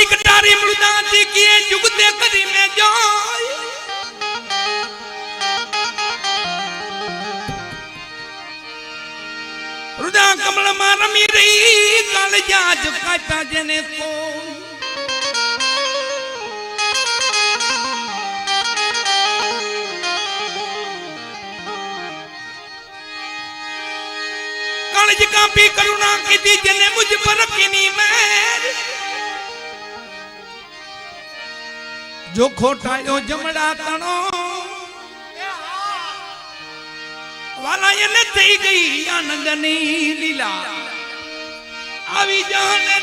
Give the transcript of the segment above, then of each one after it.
મારી કટારી મૃદાથી કીએ જુગતે કરીને જોય રુદા કમળમાં રમી રહી કાળજા ઝુકાતા જેને કોઈ. કાળજ કાપી કરુણા કીધી જેને મુજ પર કીની મેર. જો ખોટાયો જમડા તણો વાલા એને થઈ ગઈ આનંદની લીલા. આવી જાને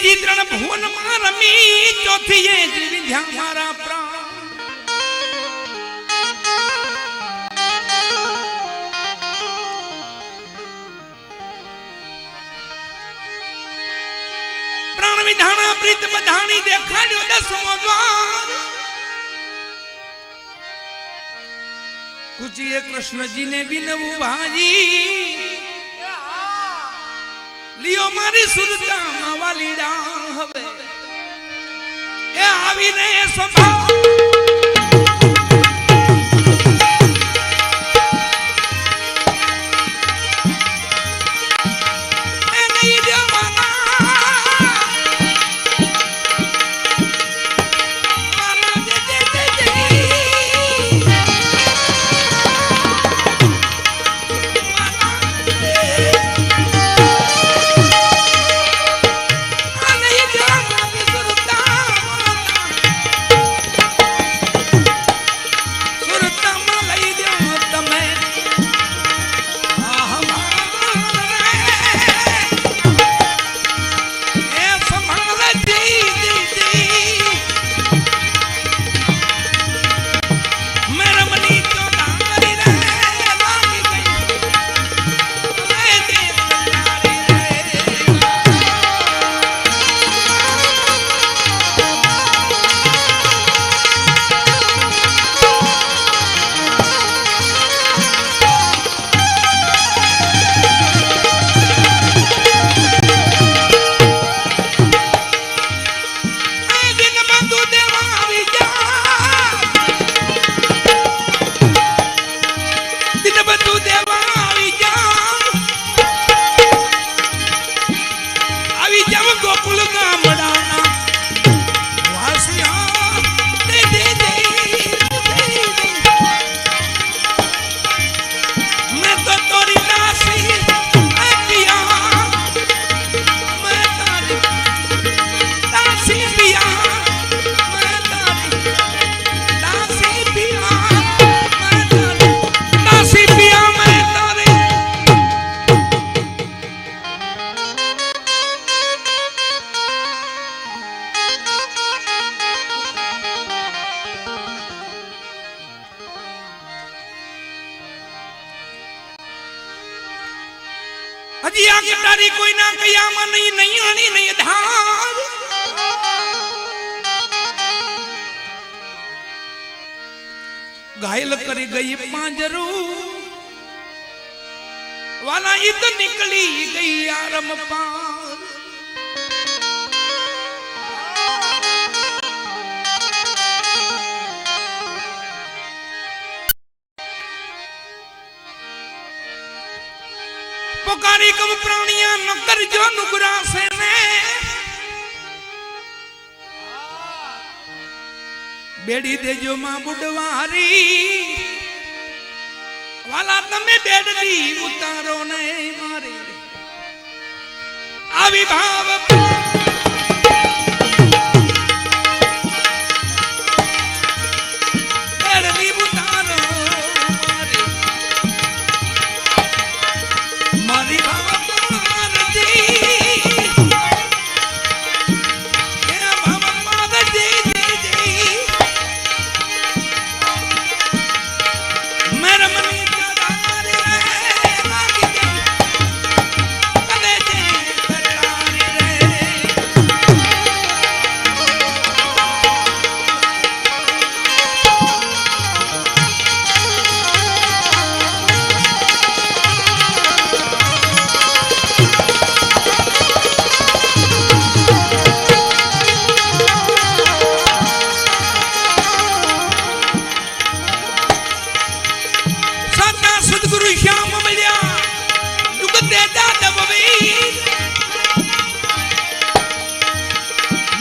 ત્રીજી ત્રણ ભુવનમાં રમી ચોથી એ જીવી ધ્યા મારા પ્રાણ. પ્રાણ વિધાણા પ્રીત બધાણી દેખાડ્યો દસમો દ્વાર. કુચીએ કૃષ્ણજીને બિનવું ભાજી લિયો મારી સુરતામાં વાલીડા હવે. એ આવીને સ્વભાવ હજી આ ગટારી કોઈના કયામાં નહીં નહીં, હણી, નહીં ધાર ઘાયલ કરી ગઈ પાંજરું. વાલા ઈદ નીકળી ગઈ આરમ પાર પોકારી કમ પ્રાણિયા ન કરજો નુગરા છે ને. બેડી દેજો માં બુડવારી. વાલા તમે બેડલી ઉતારો ને મારી. આવી ભાવ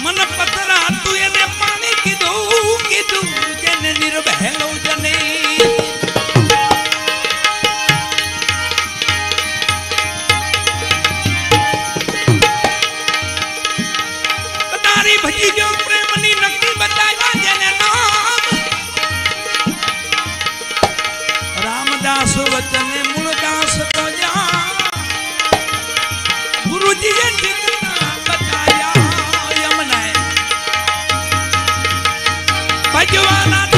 મન પથરા તું એને પાણી કીધું કીધું જેને નિર્ભેલો જને you wanna